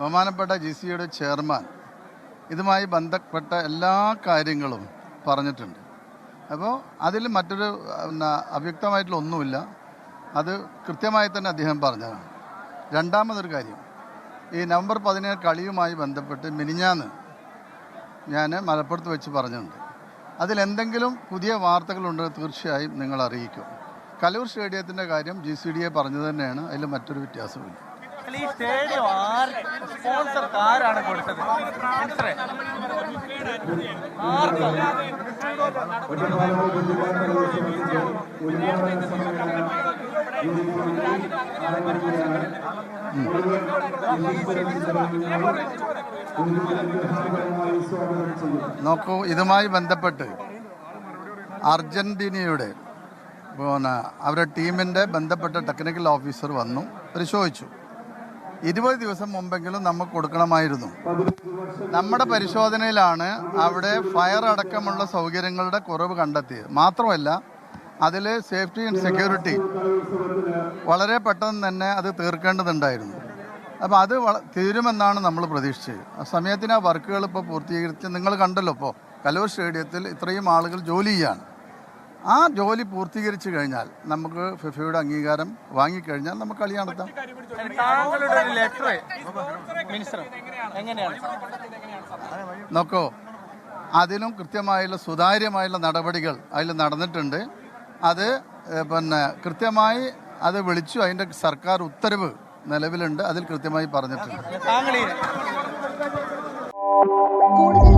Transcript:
ബഹുമാനപ്പെട്ട ജി സിയുടെ ചെയർമാൻ ഇതുമായി ബന്ധപ്പെട്ട എല്ലാ കാര്യങ്ങളും പറഞ്ഞിട്ടുണ്ട്. അപ്പോൾ അതിൽ മറ്റൊരു പിന്നെ അവ്യക്തമായിട്ടുള്ള ഒന്നുമില്ല. അത് കൃത്യമായി തന്നെ അദ്ദേഹം പറഞ്ഞതാണ്. രണ്ടാമതൊരു കാര്യം. ഈ നവംബർ പതിനേഴ് കളിയുമായി ബന്ധപ്പെട്ട് മിനിഞ്ഞാന്ന് ഞാൻ മലപ്പുറത്ത് വെച്ച് പറഞ്ഞിട്ടുണ്ട്. അതിലെന്തെങ്കിലും പുതിയ വാർത്തകളുണ്ടെങ്കിൽ തീർച്ചയായും നിങ്ങൾ അറിയിക്കും. കലൂർ സ്റ്റേഡിയത്തിന്റെ കാര്യം ജി സി ഡി എ പറഞ്ഞത് തന്നെയാണ്. അതിൽ മറ്റൊരു വ്യത്യാസമില്ല ഈ സ്റ്റേഡിയം ആർക്ക് സ്പോൺസർ ആരാണ് കൊടുത്തത് ആർക്കാ? നോക്കൂ ഇതുമായി ബന്ധപ്പെട്ട് അർജന്റീനയുടെ പിന്നെ അവരുടെ ടീമിന്റെ ബന്ധപ്പെട്ട ടെക്നിക്കൽ ഓഫീസർ വന്നു പരിശോധിച്ചു. ഇരുപത് ദിവസം മുമ്പെങ്കിലും നമുക്ക് കൊടുക്കണമായിരുന്നു. നമ്മുടെ പരിശോധനയിലാണ് അവിടെ ഫയർ അടക്കമുള്ള സൗകര്യങ്ങളുടെ കുറവ് കണ്ടെത്തിയത്. മാത്രമല്ല അതിൽ സേഫ്റ്റി ആൻഡ് സെക്യൂരിറ്റി വളരെ പെട്ടെന്ന് തന്നെ അത് തീർക്കേണ്ടതുണ്ടായിരുന്നു. അപ്പോൾ അത് തീരുമെന്നാണ് നമ്മൾ പ്രതീക്ഷിച്ചത്. ആ സമയത്തിന് ആ വർക്കുകൾ ഇപ്പോൾ പൂർത്തീകരിച്ച് നിങ്ങൾ കണ്ടല്ലോ ഇപ്പോൾ കലൂർ സ്റ്റേഡിയത്തിൽ ഇത്രയും ആളുകൾ ജോലി ചെയ്യാണ്. ആ ജോലി പൂർത്തീകരിച്ചു കഴിഞ്ഞാൽ നമുക്ക് ഫിഫയുടെ അംഗീകാരം വാങ്ങിക്കഴിഞ്ഞാൽ നമുക്ക് കളി നടത്താം. നോക്കോ ഒരു ലെറ്റർ മിനിസ്റ്റർ എങ്ങനെയാണ്? നോക്കൂ അതിനും കൃത്യമായുള്ള സുതാര്യമായുള്ള നടപടികൾ അതിൽ നടന്നിട്ടുണ്ട്. അത് പിന്നെ കൃത്യമായി അത് വിളിച്ചു. അതിന്റെ സർക്കാർ ഉത്തരവ് നിലവിലുണ്ട്. അതിൽ കൃത്യമായി പറഞ്ഞിട്ടുണ്ട്. കൂടുതൽ